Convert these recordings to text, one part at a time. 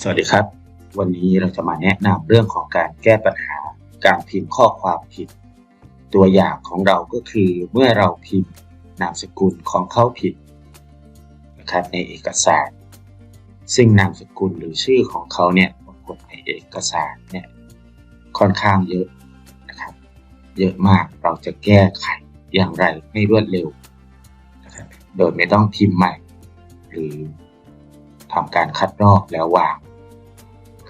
สวัสดีครับ วันนี้เราจะมาแนะนำเรื่องของการแก้ปัญหาการพิมพ์ข้อความผิด ตัวอย่างของเราก็คือเมื่อเราพิมพ์นามสกุลของเขาผิดนะครับในเอกสาร ซึ่งนามสกุลหรือชื่อของเขาเนี่ยปรากฏในเอกสารเนี่ยค่อนข้างเยอะนะครับ เยอะมากเราจะแก้ไขอย่างไรให้รวดเร็วนะครับโดยไม่ต้องพิมพ์ใหม่ หรือ ทำการคัดลอกแล้ววาง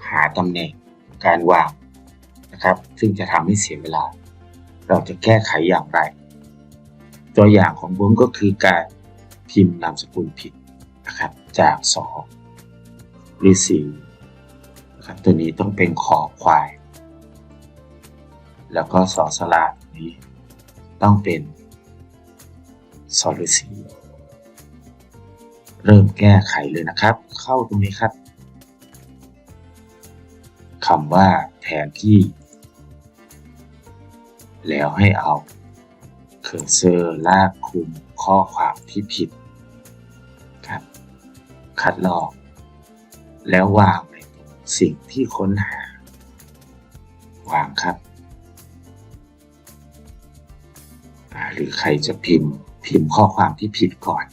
หาตำแหน่งการวางนะครับ ซึ่งจะทำให้เสียเวลา เราจะแก้ไขอย่างไร ตัวอย่างของผมก็คือการพิมพ์นามสกุลผิดนะครับ จากสอหรือสีนะครับตัวนี้ต้องเป็นคอควาย แล้วก็สอสลานี้ต้องเป็นสอฤาษี เริ่มแก้ไขเลยนะครับ เข้าตรงนี้ครับคำว่าแทนที่ แล้วให้เอาเคอร์เซอร์ลากคลุมข้อความที่ผิดครับ คัดลอก แล้ววางในสิ่งที่ค้นหา วางครับ หรือใครจะพิมพ์พิมพ์ข้อความที่ผิดก่อน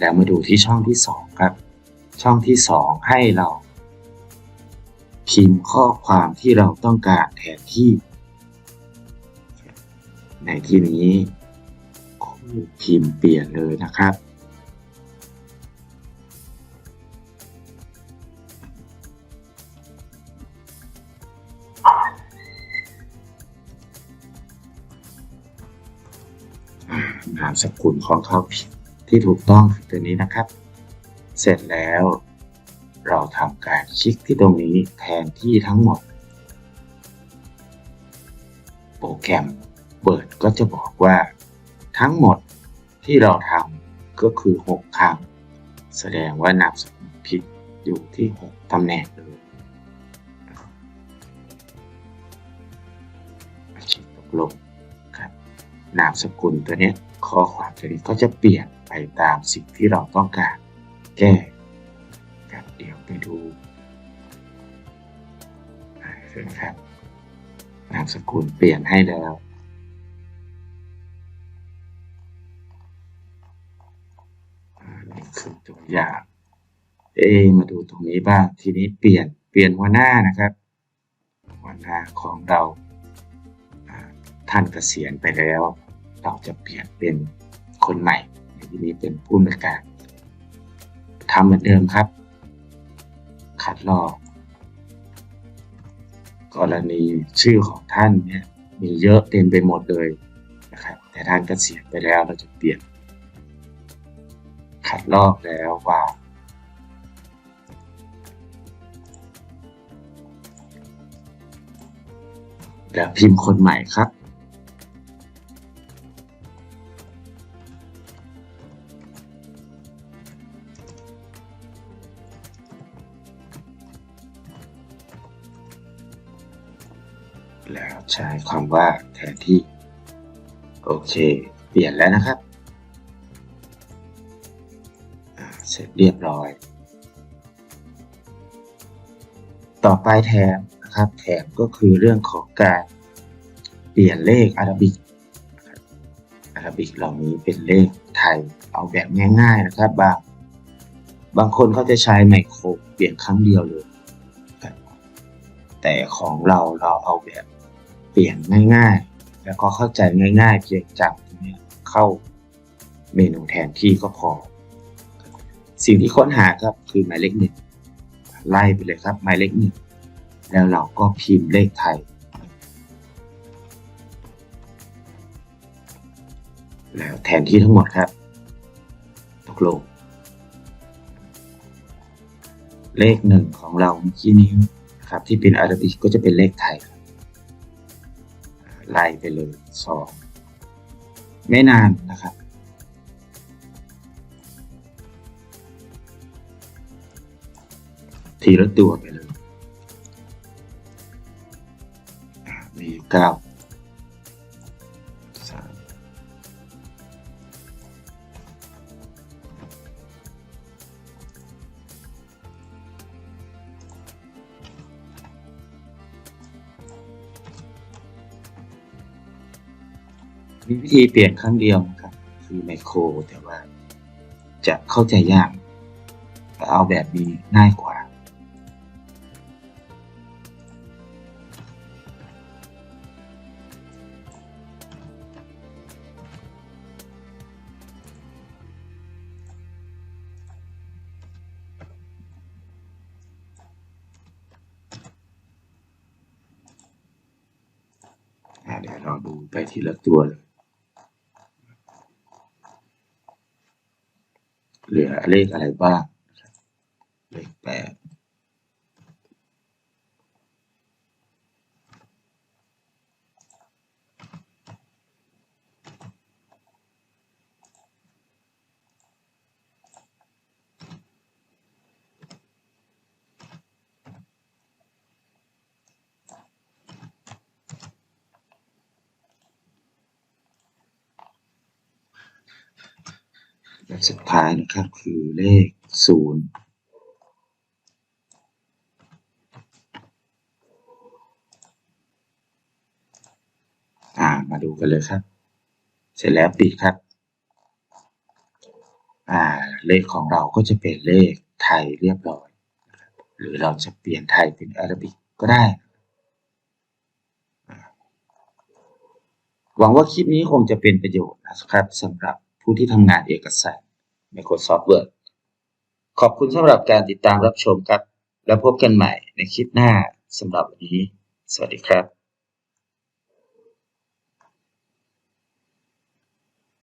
แล้วมาดูที่ช่องที่สองครับ ช่องที่สองให้เรา พิมพ์ข้อความที่เราต้องการแทนที่ ในที่นี้คู่พิมพ์เปลี่ยนเลยนะครับ นามสกุลของเขาผิด ที่ถูกต้องคือตัวนี้นะครับ เสร็จแล้ว เราทำการคลิกที่ตรงนี้แทนที่ทั้งหมด โปรแกรม Word ก็จะบอกว่า ทั้งหมดที่เราทำก็คือ 6 ครั้ง แสดงว่านามสกุลผิดอยู่ที่ 6ตำแหน่งเลยคลิกตกลงครับนามสกุลตัวนี้ ข้อความตัวนี้ก็จะเปลี่ยนไปตามสิ่งที่เราต้องการแก้ครับเดี๋ยวไปดูนะครับนามสกุลเปลี่ยนให้แล้วนี่คือตัวอย่าง เอมาดูตรงนี้บ้าง ทีนี้เปลี่ยน เปลี่ยนหัวหน้านะครับ หัวหน้าของเรา ท่านเกษียณไปแล้ว เราจะเปลี่ยนเป็นคนใหม่ในที่นี้เป็นผู้อำนวยการทำเหมือนเดิมครับ คัดลอก กรณีชื่อของท่านเนี่ยมีเยอะเต็มไปหมดเลยนะครับ แต่ท่านเกษียณไปแล้วเราจะเปลี่ยน คัดลอกแล้ววางแล้วพิมพ์คนใหม่ครับ แล้วใช้คำว่าแทนที่ โอเค เปลี่ยนแล้วนะครับ เสร็จเรียบร้อย ต่อไปแถมนะครับ แถมก็คือเรื่องของการเปลี่ยนเลขอาราบิกนะครับอาราบิกเหล่านี้เป็นเลขไทยเอาแบบง่าย ๆนะครับ บางบางคนเขาจะใช้ไมโครเปลี่ยนครั้งเดียวเลยแต่ของเราเราเอาแบบ เปลี่ยนง่ายๆ แล้วก็เข้าใจง่าย ๆ เพียงจับตรงนี้เข้าเมนูแทนที่ก็พอ สิ่งที่ค้นหาครับคือหมายเลขหนึ่งไล่ไปเลยครับหมายเลขหนึ่งแล้วเราก็พิมพ์เลขไทย แล้วแทนที่ทั้งหมดครับตกลงเลขหนึ่งของเราเมื่อกี้นี้ครับที่เป็นอาราบิกก็จะเป็นเลขไทยครับ ไล่ไปเลยสองไม่นานนะครับ ทีละตัวไปเลย มีเก้า มีวิธีเปลี่ยนครั้งเดียวนะครับ คือไมโครแต่ว่าจะเข้าใจยากแต่เอาแบบนี้ง่ายกว่าอ่า เดี๋ยวเราดูไปทีละตัวเลย เหลือเลขอะไรบ้างเลขแปด และสุดท้ายนะครับคือเลขศูนย์อ่ามาดูกันเลยครับ เสร็จแล้วปิดครับ อ่าเลขของเราก็จะเป็นเลขไทยเรียบร้อย หรือเราจะเปลี่ยนไทยเป็นอาราบิกก็ได้ หวังว่าคลิปนี้คงจะเป็นประโยชน์นะครับสำหรับ ผู้ที่ทำงานเอกสาร Microsoft Word ขอบคุณสำหรับการติดตามรับชมครับ แล้วพบกันใหม่ในคลิปหน้าสำหรับวันนี้ สวัสดีครับ